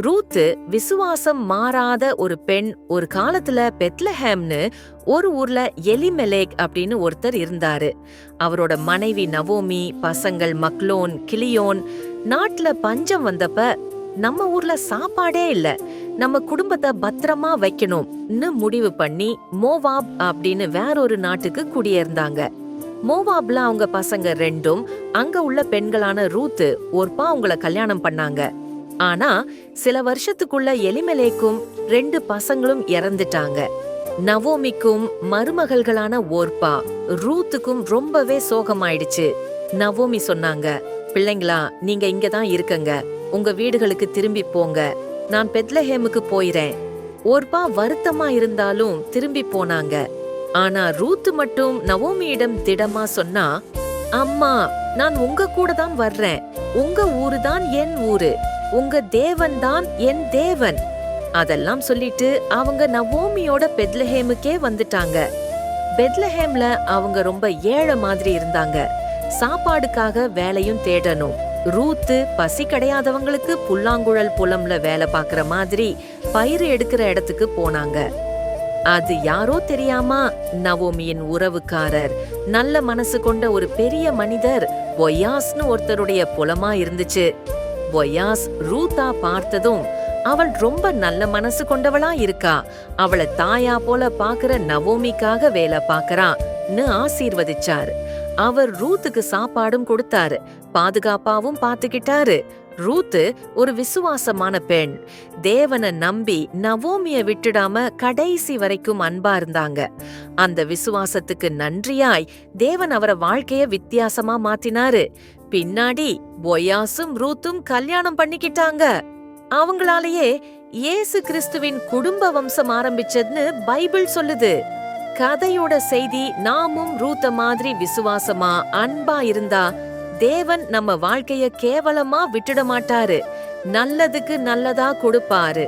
ரூத்து விசுவாசம் மாறாத ஒரு பெண் ஒரு காலத்துல பெத்லஹேம்னு ஒரு ஊர்ல எலிமெலேக் அப்படின்னு ஒருத்தர் இருந்தாரு. அவரோட மனைவி நவோமி பசங்கள் மக்லோன் கிளியோன் நாட்டுல பஞ்சம் வந்தப்ப நம்ம ஊர்ல சாப்பாடே இல்ல. நம்ம குடும்பத்தை பத்திரமா வைக்கணும்னு முடிவு பண்ணி மோவாப் அப்படின்னு வேறொரு நாட்டுக்கு குடியேர்ந்தாங்க. மோவாப்ல அவங்க பசங்க ரெண்டும் அங்க உள்ள பெண்களான ரூத்து ஒருப்பா அவங்கள கல்யாணம் பண்ணாங்க. ஆனா சில வருஷத்துக்குள்ள எலிமலேக்கும் ரெண்டு பசங்களும் இறந்துட்டாங்க. நவோமிக்கும் மருமகள்களான ஓர்பா ரூத்துக்கும் ரொம்பவே சோகமாயிடுச்சு. நவோமி சொன்னாங்க பிள்ளைங்களா நீங்க இங்க தான் இருக்கங்க. உங்க வீடுகளுக்கு திரும்பி போங்க. நான் பெத்லஹேமுக்கு போயிறேன். ஓர்பா வருத்தமா இருந்தாலும் திரும்பி போனாங்க. ஆனா ரூத்து மட்டும் நவோமியிடம் திடமா சொன்னா அம்மா நான் உங்க கூட தான் வர்றேன். உங்க ஊரு தான் என் ஊரு. உங்க தேவன் தான் என் தேவன். அதெல்லாம் சொல்லிட்டு அவங்க நவோமியோட பெத்லஹேமுக்கே வந்துட்டாங்க. பெத்லஹேம்ல அவங்க ரொம்ப ஏழை மாதிரி இருந்தாங்க. சாப்பாடுக்காக வேலையும் தேடணும். ரூத்து பசி கிடையாதவங்களுக்கு புல்லாங்குழல் புலம்ல வேலை பார்க்கற மாதிரி பயிர் எடுக்கிற இடத்துக்கு போனாங்க. அது யாரோ தெரியாம நவோமியின் உறவுக்காரர் நல்ல மனசு கொண்ட ஒரு பெரிய மனிதர் பொய்யாஸ்னு ஒருத்தருடைய புலமா இருந்துச்சு. பொய்யாஸ் ரூத்தா பார்த்ததும் அவள் ரொம்ப நல்ல மனசு கொண்டவளா இருக்கா. அவளை தாயா போல பாக்குற நவோமிக்காக வேலை பாக்குறான்னு ஆசீர்வதிச்சாரு. அவர் ரூத்துக்கு சாப்பாடும் கொடுத்தாரு. பாதுகாப்பாவும் பாத்துக்கிட்டாரு ரூத்து ஒரு விசுவாசமான பெண். தேவனை நம்பி நவோமிய விட்டுடாம கடைசி வரைக்கும் அன்பா இருந்தாங்க. அந்த விசுவாசத்துக்கு நன்றியாய் தேவன் அவர வாழ்க்கைய வித்தியாசமா மாத்தினாரு. பின்னாடி பொயாசும் ரூத்தும் கல்யாணம் பண்ணிக்கிட்டாங்க. அவங்களாலேயே இயேசு கிறிஸ்துவின் குடும்ப வம்சம் ஆரம்பிச்சதுன்னு பைபிள் சொல்லுது. கதையோட செய்தி நாமும் ரூத்த மாதிரி விசுவாசமா அன்பா இருந்தா தேவன் நம்ம வாழ்க்கைய கேவலமா விட்டுட மாட்டாரு. நல்லதுக்கு நல்லதா கொடுப்பாரு.